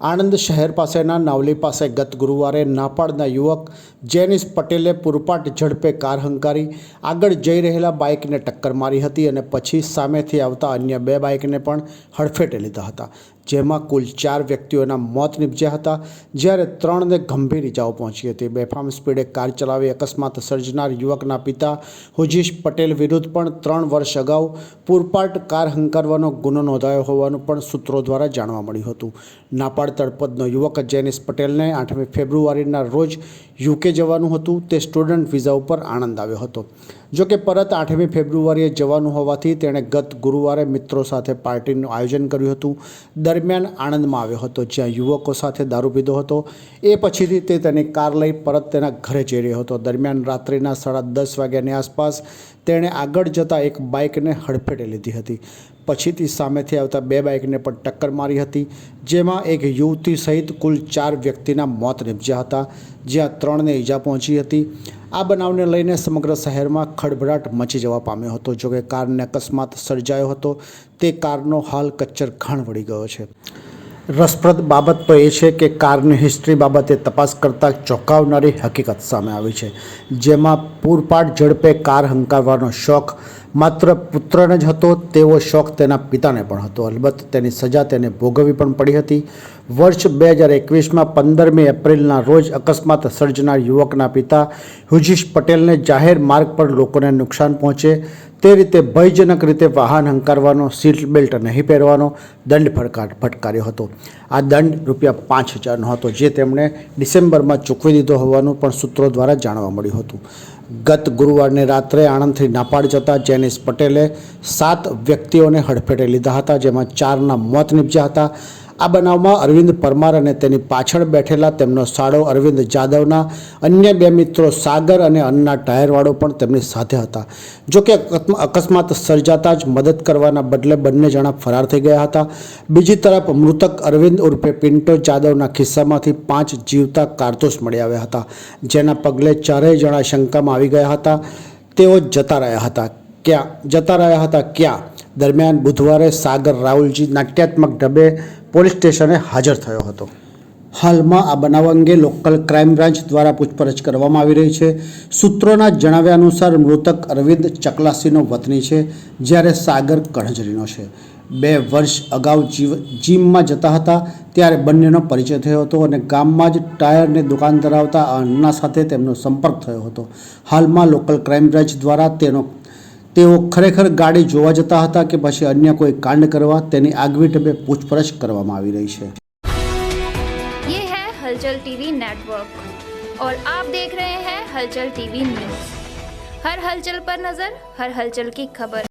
આણંદ શહેર પાસેના નાવલી પાસે ગત ગુરુવારે નાપાડના યુવક જેનિસ પટેલે પૂરપાટ ઝડપે કાર હંકારી, આગળ જઈ રહેલા બાઇકને ટક્કર મારી હતી અને પછી સામેથી આવતા અન્ય બે બાઇકને પણ હડફેટે લીધા હતા. જેમાં કુલ ચાર વ્યક્તિઓના મોત નીપજ્યા હતા, જ્યારે ત્રણને ગંભીર ઇજાઓ પહોંચી હતી. બેફામ સ્પીડે કાર ચલાવી અકસ્માત સર્જનાર યુવકના પિતા હુજીશ પટેલ વિરુદ્ધ પણ ત્રણ વર્ષ અગાઉ પૂરપાટ કાર હંકારવાનો ગુનો નોંધાયો હોવાનું પણ સૂત્રો દ્વારા જાણવા મળ્યું હતું. નાપાડ તળપદનો યુવક જેનિસ પટેલને આઠમી ફેબ્રુઆરીના રોજ યુકે જવાનું હતું. તે સ્ટુડન્ટ વિઝા ઉપર આણંદ આવ્યો હતો. જો કે પરત આઠમી ફેબ્રુઆરીએ જવાનું હોવાથી તેણે ગત ગુરુવારે મિત્રો સાથે પાર્ટીનું આયોજન કર્યું હતું. દરમિયાન આણંદમાં આવ્યો હતો, જ્યાં યુવકો સાથે દારૂ પીધો હતો. એ પછીથી તે તેની કાર લઈ પરત તેના ઘરે જઈ રહ્યો હતો. દરમિયાન રાત્રિના સાડા દસ વાગ્યાની આસપાસ તેણે આગળ જતા એક બાઇકને હડફેટે લીધી હતી. પછીથી સામેથી આવતા બે બાઇકને પણ ટક્કર મારી હતી, જેમાં એક યુવતી સહિત કુલ ચાર વ્યક્તિના મોત નીપજ્યા હતા, જ્યાં ત્રણને ઈજા પહોંચી હતી. આ બનાવને લઈને સમગ્ર શહેરમાં ખળભળાટ મચી જવા પામ્યો હતો, જોકે કારને અકસ્માત સર્જાયો હતો. તે કારનો હાલ કચ્ચર ઘાણ વળી ગયો છે. રસપ્રદ બાબત તો એ છે કે કારની હિસ્ટ્રી બાબતે તપાસ કરતાં ચોંકાવનારી હકીકત સામે આવી છે. જેમાં પૂરપાટ ઝડપે કાર હંકારવાનો શોખ માત્ર પુત્રને જ હતો, તેવો શોખ તેના પિતાને પણ હતો. અલબત્ત તેની સજા તેને ભોગવવી પણ પડી હતી. વર્ષ બે હજાર એકવીસમાં પંદરમી એપ્રિલના રોજ અકસ્માત સર્જનાર યુવકના પિતા હુજીશ પટેલને જાહેર માર્ગ પર લોકોને નુકસાન પહોંચે. તે રીતે ભયજનક રીતે વાહન હંકારવાનો સીટ બેલ્ટ નહીં પહેરવાનો દંડ ફટકાર ફટકાર્યો હતો. આ દંડ રૂપિયા પાંચ હજારનો હતો, જે તેમણે ડિસેમ્બરમાં ચૂકવી દીધો હોવાનું પણ સૂત્રો દ્વારા જાણવા મળ્યું હતું. ગત ગુરુવારને રાત્રે આણંદથી નાપાડ જતા જેનિસ પટેલે સાત વ્યક્તિઓને હડફેટે લીધા હતા, જેમાં ચારના મોત નીપજ્યા હતા. આ બનાવમાં અરવિંદ પરમાર અને તેની પાછળ બેઠેલા તેમનો સાળો અરવિંદ જાદવના અન્ય બે મિત્રો સાગર અને અન્ના ટાયરવાળો પણ તેમની સાથે હતા. જોકે અકસ્માત સર્જાતા જ મદદ કરવાના બદલે બંને જણા ફરાર થઈ ગયા હતા. બીજી તરફ મૃતક અરવિંદ ઉર્ફે પિન્ટો જાદવના ખિસ્સામાંથી પાંચ જીવતા કારતૂસ મળી આવ્યા હતા, જેના પગલે ચારેય જણા શંકામાં આવી ગયા હતા. તેઓ જતા રહ્યા હતા. ક્યાં? જતા રહ્યા હતા ક્યાં? દરમિયાન બુધવારે સાગર રાહુલજી નાટ્યાત્મક ઢબે પોલીસ સ્ટેશને હાજર થયો હતો. હાલમાં આ બનાવ અંગે લોકલ ક્રાઇમ બ્રાન્ચ દ્વારા પૂછપરછ કરવામાં આવી રહી છે. સૂત્રોના જણાવ્યા અનુસાર મૃતક અરવિંદ ચકલાસીનો વતની છે, જ્યારે સાગર કણજરીનો છે. બે વર્ષ અગાઉ જીવ, જીમમાં જતા હતા, ત્યારે બંનેનો પરિચય થયો હતો અને ગામમાં જ ટાયરની દુકાન ધરાવતા અન્ના સાથે તેમનો સંપર્ક થયો હતો. હાલમાં લોકલ ક્રાઇમ બ્રાન્ચ દ્વારા તેનો તેઓ ખરેખર ગાડી જોવા જતા હતા કે પછી અન્ય કોઈ કાંડ કરવા તેની આગવી ઢબે પૂછપરછ કરવામાં આવી રહી છે ये है हलचल टीवी नेटवर्क और आप देख रहे हैं हलचल टीवी न्यूज हर हलचल पर नजर हर हलचल की खबर